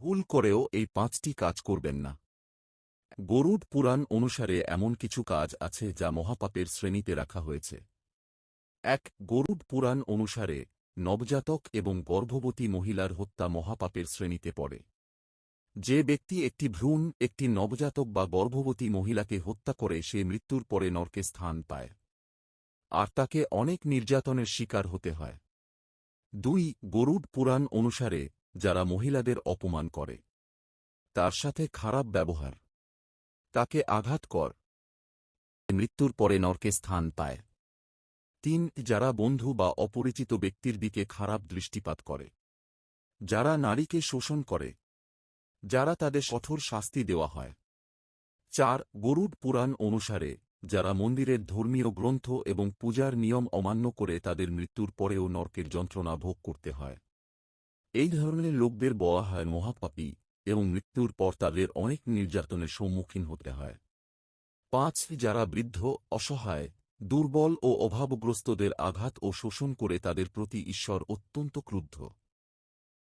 ভুল করেও এই পাঁচটি কাজ করবেন না। গরুড পুরাণ অনুসারে এমন কিছু কাজ আছে যা মহাপাপের শ্রেণীতে রাখা হয়েছে। এক, গরুড পুরাণ অনুসারে নবজাতক এবং গর্ভবতী মহিলার হত্যা মহাপাপের শ্রেণীতে পড়ে। যে ব্যক্তি একটি ভ্রূণ, একটি নবজাতক বা গর্ভবতী মহিলাকে হত্যা করে সে মৃত্যুর পরে নরকে স্থান পায়। আর তাকে অনেক নির্যাতনের শিকার হতে হয়। দুই, গরুড পুরাণ অনুসারে যারা মহিলাদের অপমান করে। তার সাথে খারাপ ব্যবহার। তাকে আঘাত কর। মৃত্যুর পরে নরকে স্থান পায়। তিন, যারা বন্ধু বা অপরিচিত ব্যক্তির দিকে খারাপ দৃষ্টিপাত করে। যারা নারীকে শোষণ করে। যারা তাদের কঠোর শাস্তি দেওয়া হয়। চার, গরুড পুরাণ অনুসারে, যারা মন্দিরের ধর্মীয় গ্রন্থ এবং পূজার নিয়ম অমান্য করে তাদের মৃত্যুর পরেও নরকের যন্ত্রণা ভোগ করতে হয়। এই ধরনের লোকদের বলা হয় মহাপাপী এবং মৃত্যুর পর তাদের অনেক নির্যাতনের সম্মুখীন হতে হয়। পাঁচ, যারা বৃদ্ধ, অসহায়, দুর্বল ও অভাবগ্রস্তদের আঘাত ও শোষণ করে তাদের প্রতি ঈশ্বর অত্যন্ত ক্রুদ্ধ।